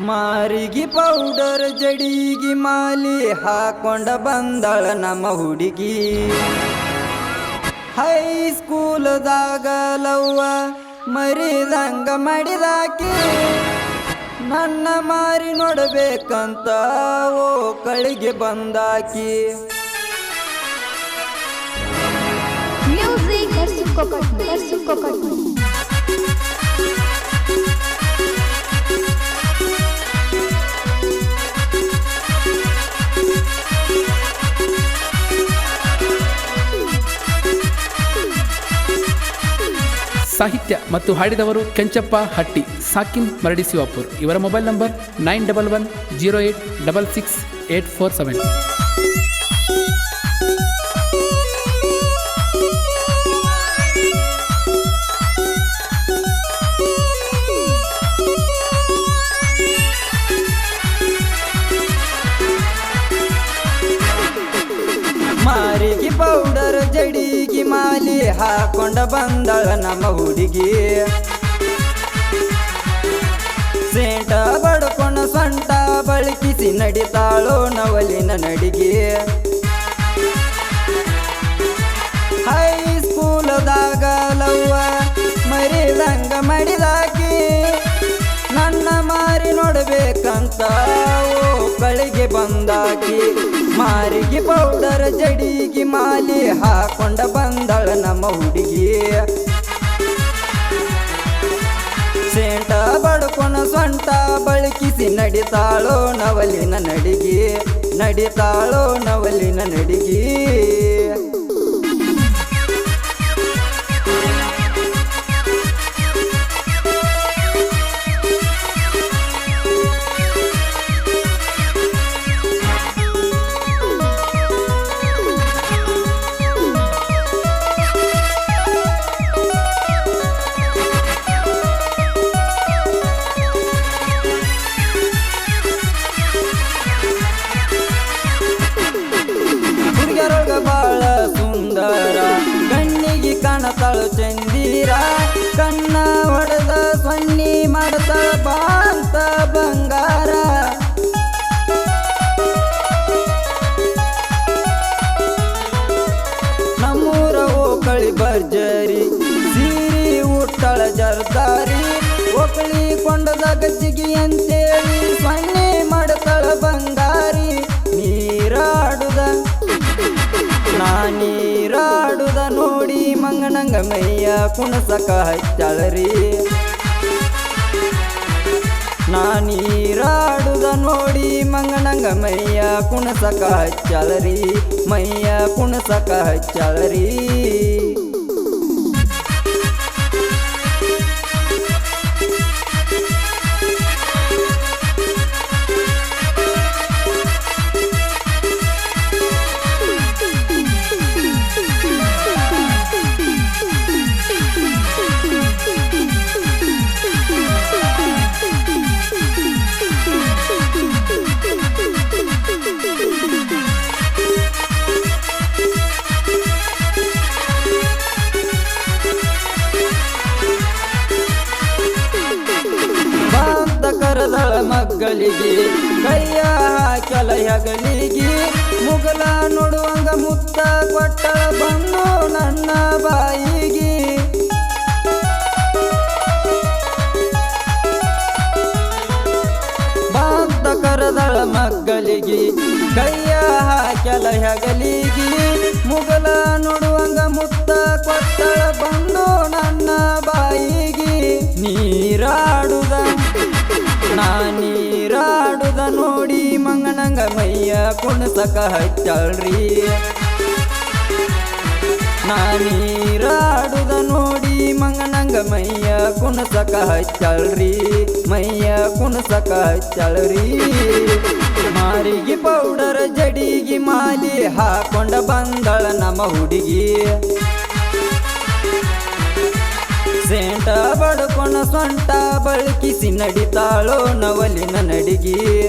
ಮಾರಿಗೆ powder ಜಡಿಗಿ ಮಾಲಿ ಹಾಕೊಂಡ ಬಂದಳ ನಮ್ಮ ಹುಡುಗಿ. ಹೈ ಸ್ಕೂಲ್ದಾಗ ಲವ್ವ ಮರಿದಂಗ ಮಾಡಿದಾಕಿ. ನನ್ನ ಮಾರಿ ನೋಡಬೇಕಂತ ಓ ಕಳಿಗೆ ಬಂದಾಕಿ. Music. ಸಾಹಿತ್ಯ ಮತ್ತು ಹಾಡಿದವರು ಕೆಂಚಪ್ಪ ಹಟ್ಟಿ ಸಾಕಿನ್ ಮರಡಿ ಶಿವಾಪುರ್ ಇವರ mobile number nine double one zero eight double six eight four seven. ಹಾಕೊಂಡ ಬಂದಳ ನಮ್ಮ ಹುಡುಗಿ. ಸೇಂಟ ಬಡ್ಕೊಂಡ ಸೊಂಟ ಬಳಕಿಸಿ ನಡಿತಾಳೋ ನವಲಿನ ನಡಿಗೆ. ಹೈಸ್ಕೂಲದಾಗ ಲವ್ವ ಮರಿದಂಗ ಮಾಡಿದಾಕಿ. ನನ್ನ ಮಾರಿ ನೋಡಬೇಕಂತ ಓ ಕಳಿಗೆ ಬಂದಾಕಿ. ಮಾರಿಗೆ ಪೌಡರ್ ಜಡಿಗಿ ಮಾಲಿ ಹಾಕೊಂಡ ನಮ್ಮ ಹುಡುಗಿ. ಸೇಂಟ ಬಡ್ಕೊನ ಸೊಂಟ ಬಳಕಿಸಿ ನಡಿತಾಳೋ ನವಲಿನ ನಡಿಗೆ. ನಡಿತಾಳೋ ನವಲಿನ ನಡಿಗೆ. Virgin ಮೈಯ ಕುಣಸಕ ಹಚ್ಚಳರಿ ನಾನೀರಾಡುದ ನೋಡಿ ಮಂಗನಂಗ ಮೈಯ ಕುಣಸಕ ಹಚ್ಚಳರಿ ಮೈಯ ಕುಣಸಕ ಹಚ್ಚಳರಿ ಮಕ್ಕಳಿಗೆ ಕೈಯ ಹಾಕಲ ಹೆಗಲಿಗೆ. ಮುಗಲ ನೋಡುವಂಗ ಮುತ್ತ ಕೊಟ್ಟ ಬಂದು ನನ್ನ ಬಾಯಿಗೆ. ಬಾಂತ ಕರದಳ ಮಕ್ಕಳಿಗೆ ಕೈಯ ಹಾಕಲ ಹೆಗಲಿಗೆ. ಮುಗಲ ನೋಡುವಂಗ ಕುಣಸಕ ಹಚ್ಚಳ್ರಿ. ನಾ ನೀರಾಡುದ ನೋಡಿ ಮಂಗನಂಗ ಮೈಯ ಕುಣಸಕ ಹಚ್ಚಳ್ರಿ. ಮೈಯ ಕುಣಸಕ ಹಚ್ಚಳ್ರಿ. ಮಾರಿಗೆ ಪೌಡರ್ ಜಡಿಗಿ ಮಾಲಿ ಹಾಕೊಂಡ ಬಂದಳ ನಮ್ಮ ಹುಡುಗಿ. ಸೇಂಟ ಬಡ್ಕೊಣ ಸೊಂಟ ಬಳಕಿಸಿ ನಡಿತಾಳೋ ನವಲಿನ ನಡಿಗೆ.